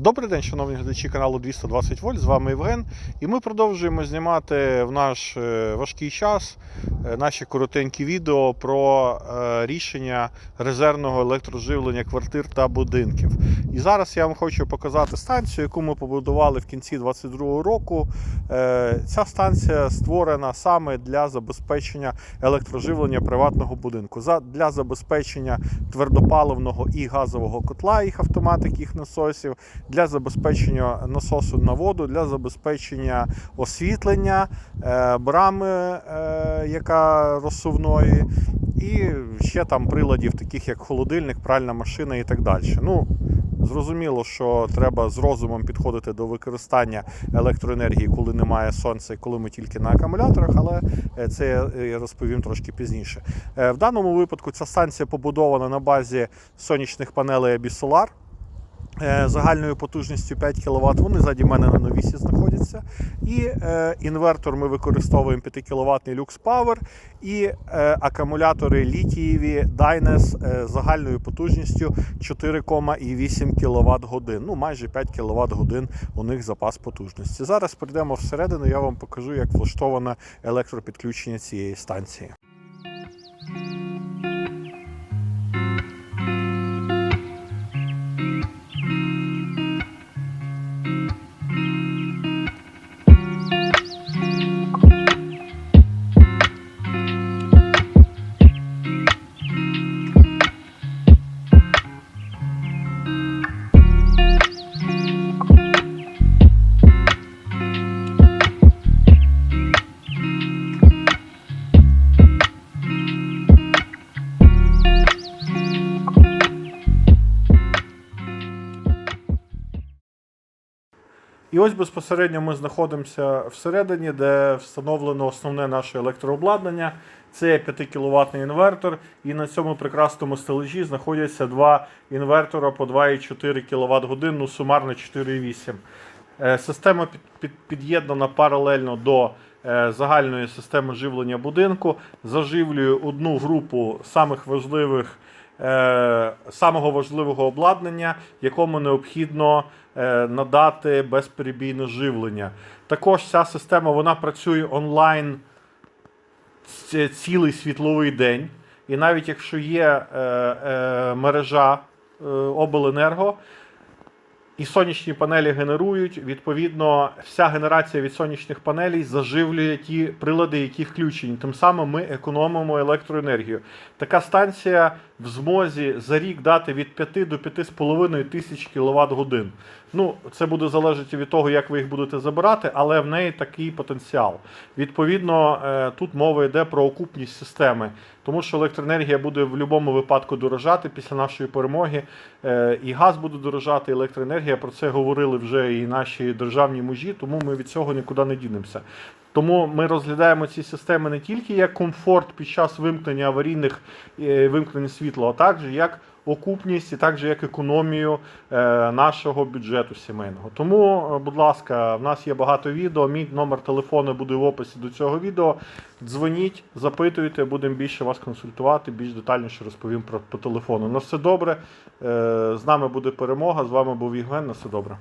Добрий день, шановні глядачі каналу 220 вольт. З вами Євген. І ми продовжуємо знімати в наш е, важкий час е, наші коротенькі відео про е, рішення резервного електроживлення квартир та будинків. І зараз я вам хочу показати станцію, яку ми побудували в кінці 2022 року. Ця станція створена саме для забезпечення електроживлення приватного будинку, для забезпечення твердопаливного і газового котла, їх автоматик, їх насосів, для забезпечення насосу на воду, для забезпечення освітлення, е, брами, е, яка розсувної, і ще там приладів, таких як холодильник, пральна машина і так далі. Ну, Зрозуміло, що треба з розумом підходити до використання електроенергії, коли немає сонця і коли ми тільки на акумуляторах, але е, це я- розповім трошки пізніше. В даному випадку ця станція побудована на базі сонячних панелей е, загальною потужністю 5 кВт. Вони ззаді мене на новісі знаходяться. І е, інвертор ми використовуємо 5 кВт Lux Power і е, акумулятори літієві Dynes е, загальною потужністю 4,8 кВт годин. Ну, майже 5 кВт годин у них запас потужності. Зараз прийдемо всередину, я вам покажу, як влаштоване електропідключення цієї станції. І ось безпосередньо ми знаходимося всередині, де встановлено основне наше електрообладнання. Це 5 кВт інвертор, і на цьому прекрасному стележі знаходяться два інвертора по 2,4 кВт годин, ну сумарно 4,8. Е, Система під, під, під'єднана паралельно до е, загальної системи живлення будинку. Заживлює одну групу самих важливих самого важливого обладнання, якому необхідно е, надати безперебійне живлення. Також ця система вона працює онлайн цілий світловий день. І навіть якщо є е, е, мережа е, обленерго, і сонячні панелі генерують, відповідно, вся генерація від сонячних панелей заживлює ті прилади, які включені. Тим самим ми економимо електроенергію. Така станція в змозі за рік дати від 5 до 5,5 тисяч кВт годин. Ну, це буде залежати від того, як ви їх будете забирати, але в неї такий потенціал. Відповідно, е, тут мова йде про окупність системи, тому що електроенергія буде в будь-якому випадку дорожати після нашої перемоги. Е, І газ буде дорожати, і електроенергія. Про це говорили вже і наші державні мужі, тому ми від цього нікуди не дінемося. Тому ми розглядаємо ці системи не тільки як комфорт під час вимкнення аварійних е, вимкнень світла, а також як окупність і також як економію е, нашого бюджету сімейного. Тому, е, будь ласка, в нас є багато відео. Мій номер телефону буде в описі до цього відео. Дзвоніть, запитуйте, будемо більше вас консультувати, більш детальніше розповім про по телефону. На все добре. З нами буде перемога. З вами був Євген. На все добре.